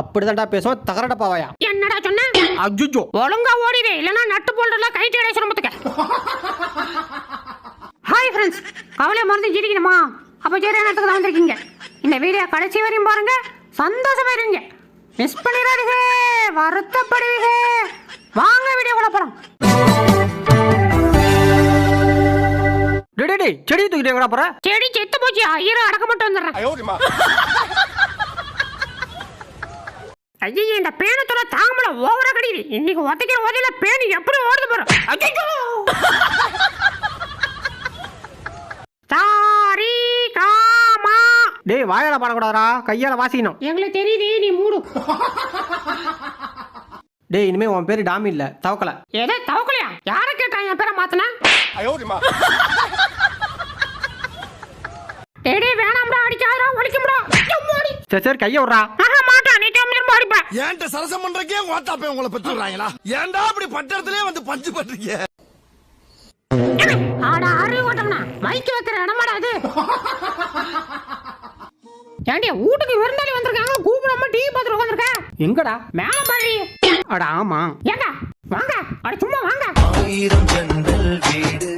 அப்படிதான்டா பேசுவோம். தகரடா பாவாயா? என்னடா சொன்ன? அஜுஜோ ஒழுங்கா ஓடிடு. இல்லைன்னா நட்டு போல்றலாம் கைட்டு இடைய சிரமத்துக்கு. ஹாய் ஃப்ரெண்ட்ஸ் கவலை மறந்து ஜிரிக்கணுமா? அப்போ ஜெரிய நேரத்துக்கு தான் வந்திருக்கீங்க. இந்த வீடியோ கடைசி வரையும் பாருங்க. சந்தோஷமா இருங்க. மிஸ் பண்ணிடாதீங்க. வருத்தப்படுவீங்க வாங்க வீடியோ கூட போறோம் செடி தூக்கிட்டு எங்கடா போற? செடி செத்து போச்சு. ஐயரோ அடக்க மட்டும் வந்துடுறேன். ஐயோ இந்த பேனை பேனத்தோட தாங்கல ஓவரா கடிக்குது இன்னைக்கு ஒத்தைக்கிற ஒதையில பேன் எப்படி ஓடுது பாரு. ஐயோ தாரி காமா. டேய் வாயால பாடக்கூடாதா கையால வாசிக்கணும். எங்களுக்கு தெரியுது நீ மூடு. டேய் இனிமே உன் பேரு டாமி இல்ல தவக்கல. ஏதோ தவக்கலையா? யார கேட்டா என் பேரை மாத்தனா? ஐயோடிமா டேய் டேய் வேணாம்டா அடிக்காதடா ஒழிக்கும்டா. சரி சரி கையை விடுறா. ஆஹா மாட்டா நீ அடிப்பேன் ஏன்ட்ட சரசம் பண்றக்கே ஓட்டாப்பே உங்களை பெற்றுறாங்களா ஏன்டா அப்படி பட்டறதுலயே வந்து பஞ்சு பண்றீங்க? ஆடா ஆறு ஓட்டம்னா. மைக்கு வைக்கிற இடமாடா அது ஏண்டி வீட்டுக்கு விருந்தாளி வந்திருக்காங்க. கூப்பிடாம டீ பார்த்துட்டு உட்காந்துருக்க. எங்கடா? மேல பாரு. அட ஆமா. ஏங்க வாங்க. அட சும்மா வாங்க. ஆயிரம் ஜன்னல் வீடு.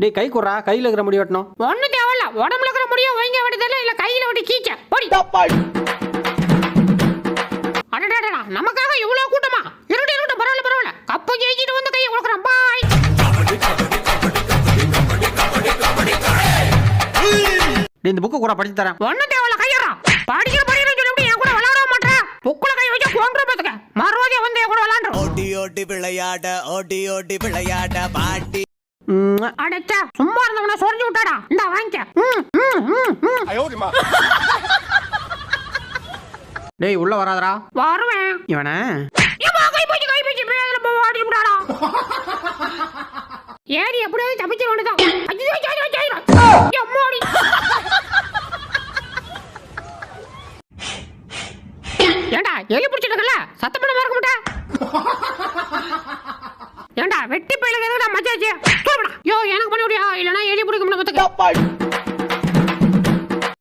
டேய் கை குடுறா. கையில இருக்கிற முடி வெட்டணும். ஒண்ணு தேவையில்ல. உடம்புல இருக்கிற முடியும் வைங்க விடுதல இல்ல. கையில விட்டு கீச்ச. போடி. அடடடடா நமக்காக இவ்வளவு கூட்டமா? இருட்டு இருக்கட்டும் பரவாயில்ல பரவாயில்ல. கப்பு ஜெயிச்சிட்டு வந்து கையை கொடுக்குறேன் பாய். டேய் இந்த புக்கு கூட படிச்சு தரேன். ஒண்ணு தேவையில்ல. கையறா படிக்கிற படிக்கிற சொல்லி என் கூட விளையாட மாட்டேன். புக்குல கை வச்சா கொண்டு பாத்துக்க மறுபடியும் வந்து என் கூட விளையாண்டு ஓடி ஓடி விளையாட ஓடி ஓடி விளையாட பாட்டி. அடச்சா சும்மா இருந்தவன சொரிஞ்சு விட்டாடா. இந்த வாங்கிக்க. டேய் உள்ள வராதடா. வருவேன். இவனே. ஏறி எப்படியாவது தப்பிச்சு வேண்டியதான் அம்மாடி ஏண்டா எலி பிடிச்சிட்டு சத்தப்பட பண்ண மறக்க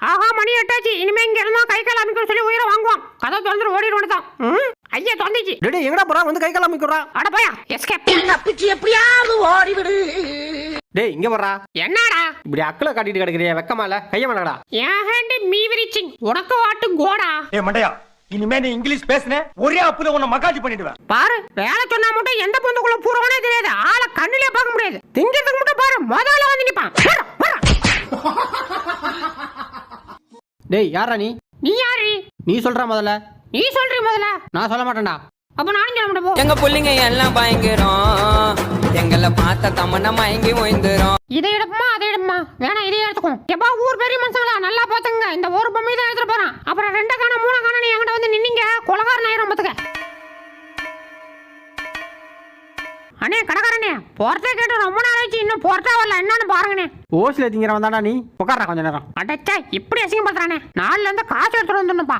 ஆஹா மணி எட்டாச்சு. இனிமே இங்க இருந்தா கை கால் அமைக்க சொல்லி உயிரை வாங்குவான் கதை திறந்துட்டு ஓடிட வேண்டியதான் ம், ஐயா தொந்திச்சு டேய் டேய், எங்கடா போறா? வந்து கை கால் அமைக்குறா அட போயா எஸ்கேப் தப்பிச்சு எப்படியாவது ஓடி விடு டேய் இங்க வர்றா என்னடா? இப்படி அக்கல காட்டிட்டு கிடக்குறிய வெக்கமா இல்ல கைய வேணாடா என் ஹேண்ட் மீ விரிச்சிங் உனக்கு வாட்டு கோடா. ஏ மண்டையா இனிமே நீ இங்கிலீஷ் பேசுன ஒரே அப்புல உன்னை மக்காஜி பண்ணிடுவேன். பாரு வேலை சொன்னா மட்டும் எந்த பொந்துக்குள்ள பூரவனே தெரியாது. ஆளை கண்ணிலே பார்க்க முடியாது. திங்கிறதுக்கு மட்டும் பாரு முதல்ல வந்து நிப்பான். வர, வர. டேய் யாரா நீ? நீ யாரு நீ சொல்றா முதல்ல. நீ சொல்றீ முதல்ல. நான் சொல்ல மாட்டேன்டா. அப்ப நானும் சொல்ல மாட்டேன் போ. எங்க புள்ளைங்க எல்லாம் பயங்கரம். எங்களை பார்த்த தமன்னா மயங்கி ஓய்ந்துரும். இதை எடுப்போமா அதை எடுப்போமா? வேணா இதை எடுத்துக்கோ. எப்பா ஊர் பெரிய மனுஷங்களா? நல்லா பாத்துங்க இந்த ஒரு பொம்மை தான் எடுத்துட்டு போறான். அப்புறம் ரெண்டு காண மூணு காண நீ என்கிட்ட வந்து நின்னீங்க. கொலகாரன் ஆயிரம் பாத்துக்க. அண்ணே கடைக்காரனே போறதே கேட்டு ரொம்ப நேரம் ஆச்சு இன்னும் போறதா வரல. என்னன்னு பாருங்கண்ணே. ஓசில திங்கிறவன் தானா நீ. உட்கார கொஞ்ச நேரம். அடைச்சா இப்படி அசிங்கப்படுத்துறானே நாளில் இருந்து காசு எடுத்துட்டு வந்துடணும்ப்பா.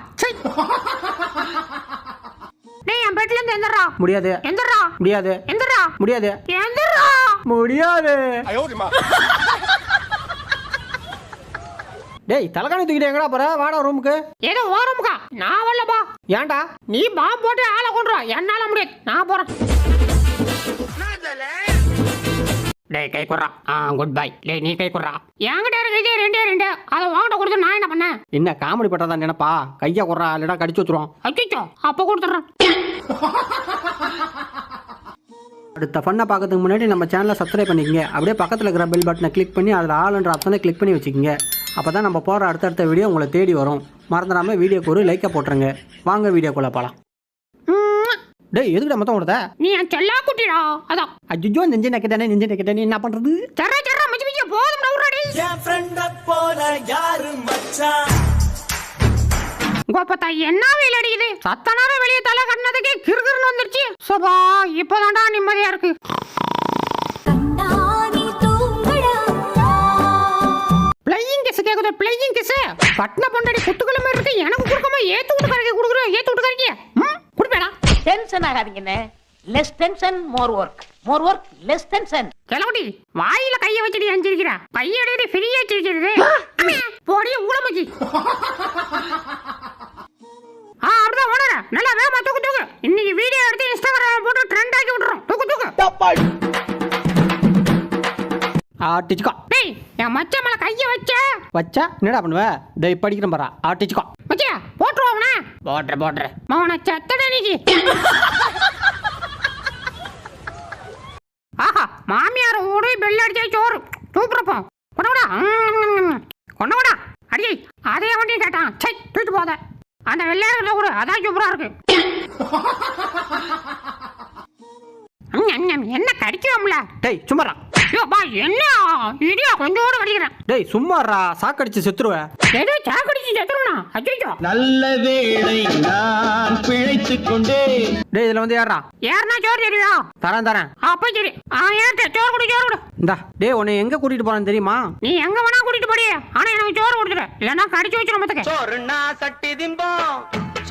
டேய் என் பெட்ல இருந்து எந்திரா முடியாது. எந்திரா முடியாது. எந்திரா முடியாது. எந்திரா முடியாது. டேய் தலகாணி தூக்கிட்டு எங்கடா போற? வாடா ரூமுக்கு. ஏதோ ஓ ரூமுக்கா? நான் வரலப்பா ஏன்டா? நீ பா போட்டு ஆளை கொண்டுறா என்னால முடியாது. நான் போறேன். டேய் கை குடுறா. ஆ குட் பை டேய் நீ கை குடுறா. என்கிட்ட இருக்கு இதே ரெண்டே ரெண்டு. அதை வாங்கிட்ட கொடுத்து நான் என்ன பண்ணேன்? என்ன காமெடி பட்டதா நினைப்பா? கையா குடுறா இல்லடா கடிச்சு வச்சிரும். அச்சோ அப்ப கொடுத்துட்றேன். அடுத்த ஃபன்னை பார்க்கறதுக்கு முன்னாடி நம்ம சேனலை சப்ஸ்கிரைப் பண்ணிக்கங்க. அப்படியே பக்கத்தில் இருக்கிற பெல் பட்டனை கிளிக் பண்ணி அதில் ஆளுன்ற ஆப்ஷனை கிளிக் பண்ணி வச்சுக்கோங்க. அப்போ தான் நம்ம போகிற அடுத்தடுத்த வீடியோ உங்களை தேடி வரும். மறந்துடாமல் வீடியோக்கு ஒரு லைக்கை போட்டுருங்க. வாங்க வீடியோக்குள்ளே போகலாம் டேய் எதுக்குடா மொத்தம் கொடுத்த? நீ என் செல்லா குட்டிடா அதான் அஜிஜோ நெஞ்சு நக்கிட்டானே நெஞ்சு நக்கிட்டானே என்ன பண்ணுறது சரா சரா மிச்சி மிச்சி போதும் டவுராடி என் ஃப்ரெண்ட போல யாரு மச்சான் கோப்பத்தா என்ன வெயில் அடிக்குது சத்த நேரம் வெளியே தலை கட்டினதுக்கே கிறுகிறுன்னு வந்துருச்சு. சபா இப்போதான்டா நிம்மதியா இருக்கு. பிளையிங் கிஸ் கேக்குது பிளையிங் கிஸ். கட்டின பொண்டாடி குத்துக்கள மாதிரி இருக்கு எனக்கு கொடுக்காம ஏத்து விட்டுக்காரங்க கொடுக்குற ஏத்து விட்டுக்காரங்க ம் குடுப்பேடா tension ஆகாதீங்கண்ணே less tension more work more work less tension cloudy வாயில கைய வச்சுட்டு அஞ்சிருக்கிறா கைய எடுத்து ஃப்ரீயா வச்சிருக்கிறது போடி ஊழமச்சி. ஆ அப்படிதான் ஓடுற. நல்லா வேமா தூக்கு தூக்கு. இன்னைக்கு வீடியோ எடுத்து இன்ஸ்டாகிராம் போட்டு ட்ரெண்ட் ஆக்கி விட்டுறோம். தூக்கு தூக்கு. ஆட்டிச்சுக்கோ. டேய் என் மச்சான் மேல கைய வச்ச? வச்சா? என்னடா பண்ணுவ? டேய் படிக்கிறேன் பாரா. ஆட்டிச்சுக்கோ. மச்சியா போட்டுருவோம்னா? போட்டுற போட்டுற மவன சத்தட நீக்கி ஆஹா மாமியார் ஊடு பெல் அடிச்சா சோறு. சூப்பரப்போ கொண்டவடா கொண்டவடா அடி அதே வண்டி கேட்டான். சை தூக்கிட்டு போத அந்த வெள்ளையார கூட. அதான் சூப்பரா இருக்கு. என்ன கடிக்கிறோம்ல? டேய் சும்மாரா ஐயோ பா என்ன? இடியா கொஞ்சோடு கடிக்கிறேன் டேய் சும்மாறா சாக்கடிச்சு செத்துருவேன். ஏதோ சாக்கடிச்சு செத்துருவா அச்சோ நல்ல வேளை நான் பிழைத்துக் கொண்டேன். டேய் இதுல வந்து ஏறா யாருன்னா சோறு தெரியா தரேன் தரேன். அப்ப சரி. ஆ ஏற்ற சோறு கொடு சோறு கொடு. இந்தா டேய் உன்னை எங்க கூட்டிட்டு போறேன்னு தெரியுமா? நீ எங்க வேணா கூட்டிட்டு போடி. ஆனா எனக்கு சோறு கொடுத்துரு. இல்லைன்னா கடிச்சு வச்சிடும் மத்தக்க சொர்ணா சட்டி திம்போம்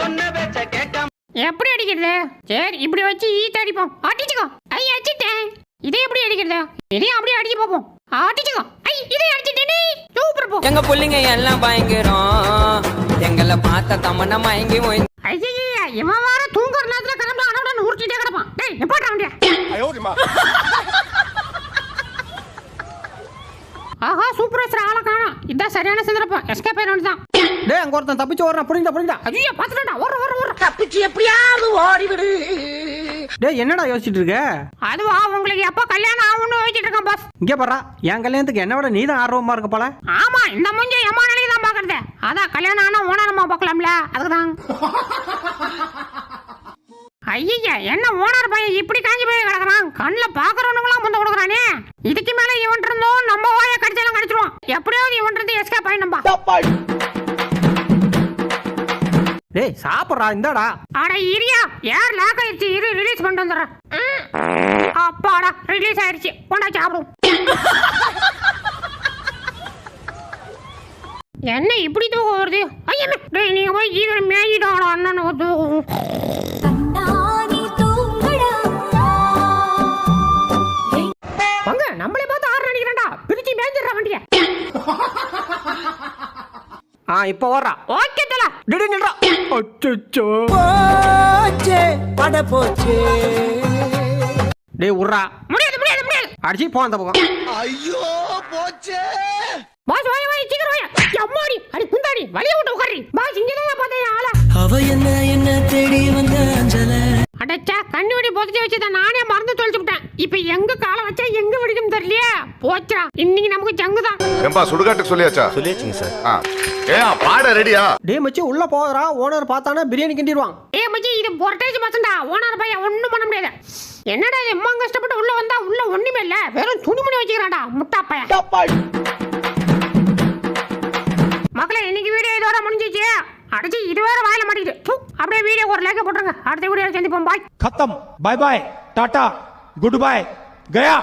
சொன்ன பேச்ச கேட்காம எப்படி அடிக்கிறது? சரி இப்படி வச்சு ஈத்து அடிப்போம். அடிச்சுக்கோ. ஐ அடிச்சிட்டேன். இதே எப்படி அடிக்கிறது? இதையும் அப்படியே அடிக்க பார்ப்போம். அடிச்சுக்கோ. ஐ இதே அடிச்சிட்டேனே சூப்பர் போ. எங்க புள்ளைங்க எல்லாம் பயங்கரம். எங்களை பார்த்த தமன்னா மயங்கி போய் ஐயா இவன் வேற தூங்குற நேரத்துல கிளம்பி அனவுடன் உருட்டிட்டே கிடப்பான். டேய் நிப்பாட்ட வண்டியா. ஆஹா சூப்பர் ரேசர் ஆளை காணோம். இதான் சரியான சந்தர்ப்பம் எஸ்கேப் ஆயிட தான். டேய் அங்க ஒருத்தன் தப்பிச்சு ஓடுறான். புடிங்கடா புடிங்கடா ஐயோ பாத்துடா ஓர ஓர ஓர தப்பிச்சு எப்படியாவது ஓடிவிடு. டேய் என்னடா யோசிச்சுட்டு இருக்க? அதுவா உங்களுக்கு எப்போ கல்யாணம் ஆகும்னு வச்சுட்டு இருக்கேன் பாஸ் இங்க பாரா என் கல்யாணத்துக்கு என்ன விட நீ தான் ஆர்வமா இருக்க போல. ஆமா இந்த மூஞ்ச எம்மா நிலைக்கு தான் பாக்குறது. அதான் கல்யாணம் ஆனா ஓனரமா பார்க்கலாம்ல அதுக்குதான். ஐயா என்ன ஓனர் பையன் இப்படி காஞ்சி போய் கிடக்குறான்? கண்ணில் பாக்குறவனுங்களாம் வந்து கொடுக்குறானே? இதுக்கு மேல இவன் இருந்தோம் நம்ம வாய கடிச்சாலும் கடிச்சிருவோம் எப்படியாவது இவன் இருந்து எஸ்கேப் ஆயிடும்பா டேய் சாப்பிட்றா இந்தாடா. அட இரியா யார் லாக் ஆயிடுச்சு? இரு ரிலீஸ் பண்ணிட்டு வந்துடுறேன். அப்பாடா ரிலீஸ் ஆயிடுச்சு. கொண்டா சாப்பிடும் என்ன இப்படி தூக்கம் வருது? ஐயா டேய் நீங்க போய் சீக்கிரம் மேயிடாடா அண்ணன் வாங்க நம்மளே பார்த்து ஆறு அடிக்கிறேன்டா. பிரிச்சு மேய்ஞ்சிடுற வண்டிய. ஆ இப்போ ஓடுறா. ஓகே தல. டிடி அச்சோ பட போச்சு. டேய் உர்றா. முடியாது முடியாது முடியாது. அடிச்சு போ அந்த பக்கம். ஐயோ போச்சே. பாஸ் வாய் வாய் சீக்கிரம் வாய் அம்மாடி அடி குந்தாடி வழிய விட்டு உட்காரி பாஸ் இங்க தான் பார்த்தேன் ஆள. அவ என்ன என்ன தேடி வந்த அஞ்சல? அடச்சா கண்ணு வெடி பொதிச்சு வச்சத நானே மறந்து தொலைச்சு விட்டேன். இப்ப எங்க கால வச்சா எங்க வெடிக்கும் தெரியலையா? போச்சா. இன்னைக்கு நமக்கு ஜங்கு தான் ஏம்பா சுடுகாட்டுக்கு சொல்லியாச்சா? சொல்லியாச்சுங்க சார். ஆ. பாட ரெடியா? டேய் மச்சி உள்ள போறா ஓனர் பார்த்தானே பிரியாணி கிண்டிடுவான். ஏ மச்சி இது பொரட்டேஜ் மச்சண்டா ஓனர் பையன் ஒண்ணும் பண்ண முடியாது. என்னடா எம்மா கஷ்டப்பட்டு உள்ள வந்தா உள்ள ஒண்ணுமே இல்ல. வெறும் துணிமணி வச்சுக்கிறாடா முட்டா பையன் மக்களே இன்னைக்கு வீடியோ இதோட முடிஞ்சிச்சு. அடிச்சு இதுவரை வாயில மாட்டிக்கிட்டு அப்படியே வீடியோ ஒரு லைக் போட்டுருங்க. அடுத்த வீடியோ சந்திப்போம். பாய் கத்தம். பாய் பாய் டாட்டா. गुड बाय गया।